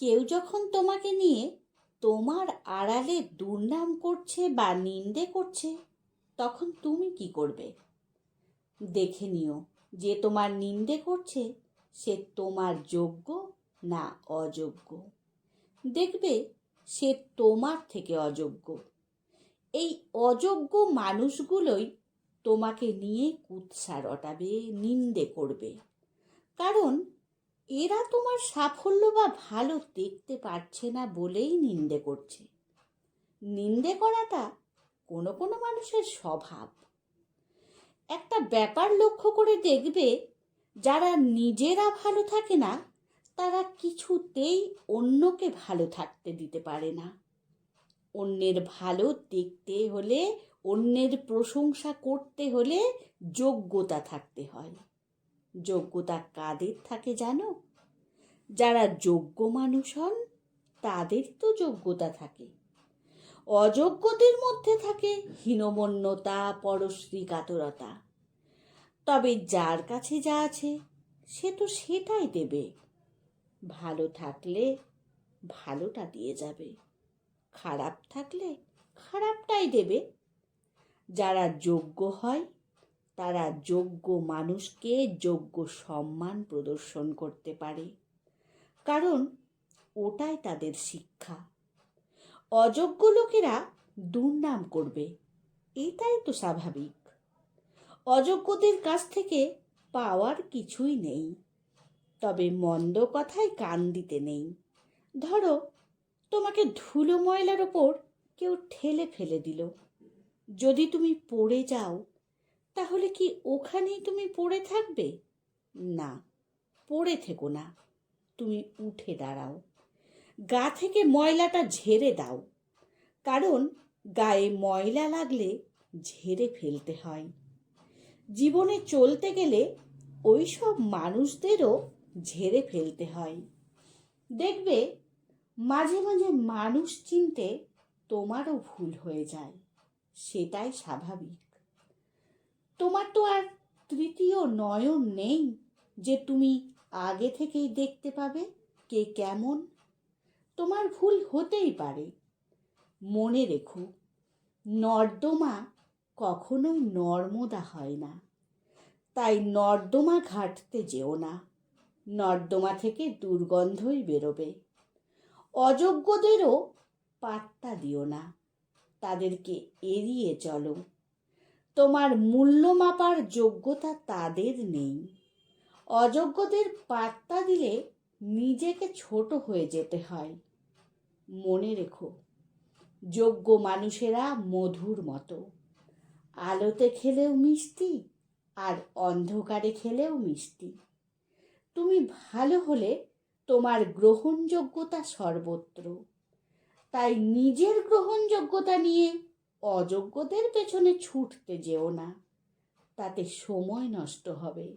কেউ যখন তোমাকে নিয়ে তোমার আড়ালে দুর্নাম করছে বা নিন্দে করছে, তখন তুমি কি করবে? দেখে নিও, যে তোমার নিন্দে করছে, সে তোমার যোগ্য না অযোগ্য। দেখবে, সে তোমার থেকে অযোগ্য। এই অযোগ্য মানুষগুলোই তোমাকে নিয়ে কুৎসা রটাবে, নিন্দে করবে। এরা তোমার সাফল্য বা ভালো দেখতে পারছে না বলেই নিন্দে করছে। নিন্দে করাটা কোনো কোনো মানুষের স্বভাব। একটা ব্যাপার লক্ষ্য করে দেখবে, যারা নিজেরা ভালো থাকে না, তারা কিছুতেই অন্যকে ভালো থাকতে দিতে পারে না। অন্যের ভালো দেখতে হলে, অন্যের প্রশংসা করতে হলে যোগ্যতা থাকতে হয়। যোগ্যতা কাদের থাকে জানো? যারা যোগ্য মানুষ হন, তাদের তো যোগ্যতা থাকে। অযোগ্যদের মধ্যে থাকে হীনমন্যতা পরশ্রী কাতরতা তবে যার কাছে যা আছে, সে তো সেটাই দেবে। ভালো থাকলে ভালোটা দিয়ে যাবে। খারাপ থাকলে খারাপটাই দেবে। যারা যোগ্য হয় তারা যোগ্য মানুষকে যোগ্য সম্মান প্রদর্শন করতে পারে। কারণ ওটাই তাদের শিক্ষা। অযোগ্য লোকেরা দুর্নাম করবে, এটাই তো স্বাভাবিক। অযোগ্যদের কাছ থেকে পাওয়ার কিছুই নেই, তবে মন্দ কথায় কান দিতে নেই। ধরো, তোমাকে ধুলো ময়লার ওপর কেউ ঠেলে ফেলে দিল। যদি তুমি পড়ে যাও তাহলে কি ওখানেই তুমি পড়ে থাকবে? না, পড়ে থেকো না। তুমি উঠে দাঁড়াও। গা থেকে ময়লাটা ঝেড়ে দাও। কারণ গায়ে ময়লা লাগলে ঝেড়ে ফেলতে হয়। জীবনে চলতে গেলে ওই সব মানুষদেরও ঝেড়ে ফেলতে হয়। দেখবে, মাঝে মাঝে মানুষ চিনতে তোমারও ভুল হয়ে যায়। সেটাই স্বাভাবিক। তোমার তো আর তৃতীয় নয়ন নেই যে তুমি আগে থেকেই দেখতে পাবে কে কেমন। তোমার ভুল হতেই পারে। মনে রেখো, নর্দমা কখনোই নর্মদা হয় না। তাই নর্দমা ঘাটতে যেও না। নর্দমা থেকে দুর্গন্ধই বেরোবে। অযোগ্যদেরও পাত্তা দিও না। তাদেরকে এড়িয়ে চলো। তোমার মূল্য মাপার যোগ্যতা তাদের নেই। অযোগ্যদের পাত্তা দিলে নিজেকে ছোট হয়ে যেতে হয়। মনে রেখো, যোগ্য মানুষেরা মধুর মতো। আলোতে খেলেও মিষ্টি আর অন্ধকারে খেলেও মিষ্টি। তুমি ভালো হলে তোমার গ্রহণযোগ্যতা সর্বত্র। তাই নিজের গ্রহণযোগ্যতা নিয়ে অযোগ্যদের পেছনে ছুটতে যেও না। তাতে সময় নষ্ট হবে।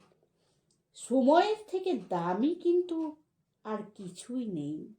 সময়ের থেকে দামি কিন্তু আর কিছুই নেই।